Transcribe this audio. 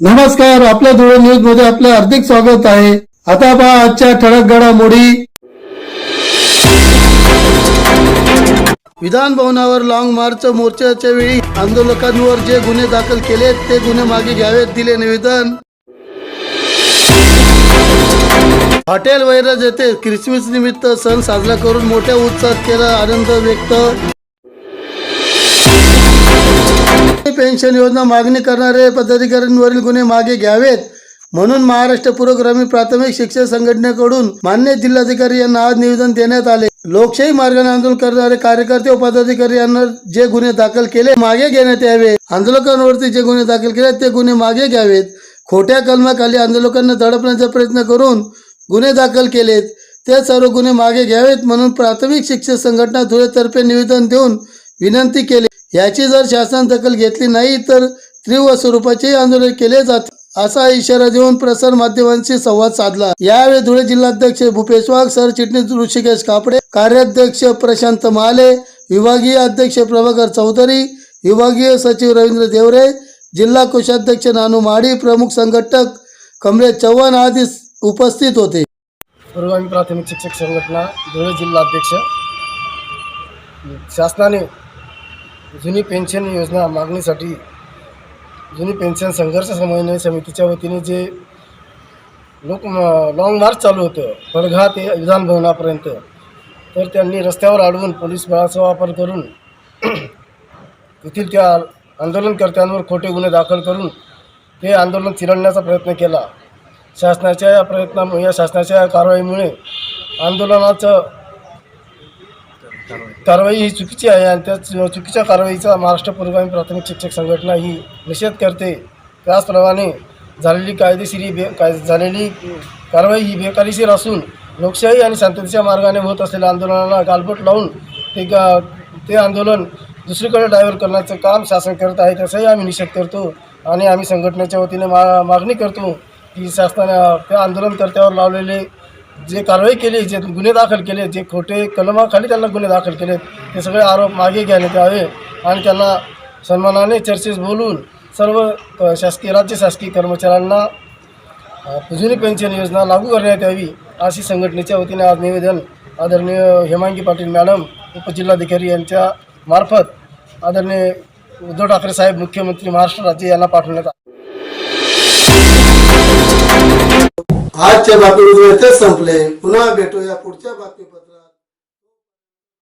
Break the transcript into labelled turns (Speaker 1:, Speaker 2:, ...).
Speaker 1: नमस्कार आपल्या धुळे न्यूजमध्ये आपलं हार्दिक स्वागत आहे. आता पहा आजच्या ठळक घडामोडी. विधान भवनावर लॉंग मार्च मोर्चाच्या वेळी आंदोलकांवर जे गुन्हे दाखल केले ते गुन्हे मागे घ्यावेत दिले निवेदन. हॉटेल वैरज येथे क्रिसमस निमित्त सण साजरा करून मोठ्या उत्साहात केला आनंद व्यक्त. पेन्शन योजना मागणी करणारे पदाधिकाऱ्यांवरील गुन्हे मागे घ्यावेत. म्हणून महाराष्ट्र पुरोग्रामी ग्रामीण प्राथमिक शिक्षण संघटनेकडून मान्य जिल्हाधिकारी यांना आज निवेदन देण्यात आले. लोकशाही मार्गाने आंदोलन करणारे कार्यकर्ते व पदाधिकारी यांना जे गुन्हे दाखल केले मागे घेण्यात यावे. आंदोलकांवरती जे गुन्हे दाखल केले ते गुन्हे मागे घ्यावेत. खोट्या कलमाखाली आंदोलकांना दडपण्याचा प्रयत्न करून गुन्हे दाखल केलेत. ते सर्व गुन्हे मागे घ्यावेत म्हणून प्राथमिक शिक्षण संघटना धुळेतर्फे निवेदन देऊन विनंती केली. याची जर शासन दखल घेतली नाही तर तीव्र स्वरूपाचे आंदोलन केले जाते. असा इशारा देऊन प्रसार माध्यमांशी संवाद साधला. यावेळी धुळे जिल्हाध्यक्ष भूपेश वाघ सरचिटणीस ऋषिकेश कापडे कार्याध्यक्ष प्रशांत महाले विभागीय अध्यक्ष प्रभाकर चौधरी विभागीय सचिव रवींद्र देवरे जिल्हा कोषाध्यक्ष नानू माडी प्रमुख संघटक कमलेश चव्हाण आदी उपस्थित होते.
Speaker 2: पूर्वामी प्राथमिक शिक्षक संघटना धुळे जिल्हाध्यक्ष. शासनाने जुनी पेन्शन योजना मागणीसाठी जुनी पेन्शन संघर्ष समन्वय समितीच्या वतीने जे लोक लॉंग मार्च चालू होतं पडघा ते विधानभवनापर्यंत तर त्यांनी रस्त्यावर अडवून पोलीस बळाचा वापर करून तेथील त्या आंदोलनकर्त्यांवर खोटे गुन्हे दाखल करून ते आंदोलन चिरडण्याचा प्रयत्न केला. शासनाच्या या प्रयत्नामुळे या शासनाच्या या कारवाईमुळे आंदोलनाचं कारवाई ही चुकीची आहे आणि त्या चुकीच्या कारवाईचा महाराष्ट्र पुरोगामी प्राथमिक शिक्षक संघटना ही निषेध करते. त्याचप्रमाणे झालेली कायदेशीर ही बे काय झालेली कारवाई ही बेकायदेशीर असून लोकशाही आणि शांततेच्या मार्गाने होत असलेल्या आंदोलनाला गालबोट लावून ते गा ते आंदोलन दुसरीकडे डायव्हर करण्याचं काम शासन करत आहे त्याचाही आम्ही निषेध करतो आणि आम्ही संघटनेच्या वतीने मा मागणी करतो की शासनाने त्या आंदोलनकर्त्यावर लावलेले जे कारवाई केली जे गुन्हे दाखल केले जे खोटे कलमाखाली त्यांना गुन्हे दाखल केले ते सगळे आरोप मागे घेण्यात यावे आणि त्यांना सन्मानाने चर्चेस बोलून सर्व शासकीय राज्य शासकीय कर्मचाऱ्यांना अ, जुनी पेन्शन योजना लागू करण्यात यावी अशी संघटनेच्या वतीने आज निवेदन आदरणीय हेमांगी पाटील मॅडम उपजिल्हाधिकारी यांच्या मार्फत आदरणीय उद्धव ठाकरे साहेब मुख्यमंत्री महाराष्ट्र राज्य यांना पाठवण्यात आले.
Speaker 1: आजच्या बातमीमध्ये संपले. पुन्हा भेटूया पुढच्या बातमीपर्यंत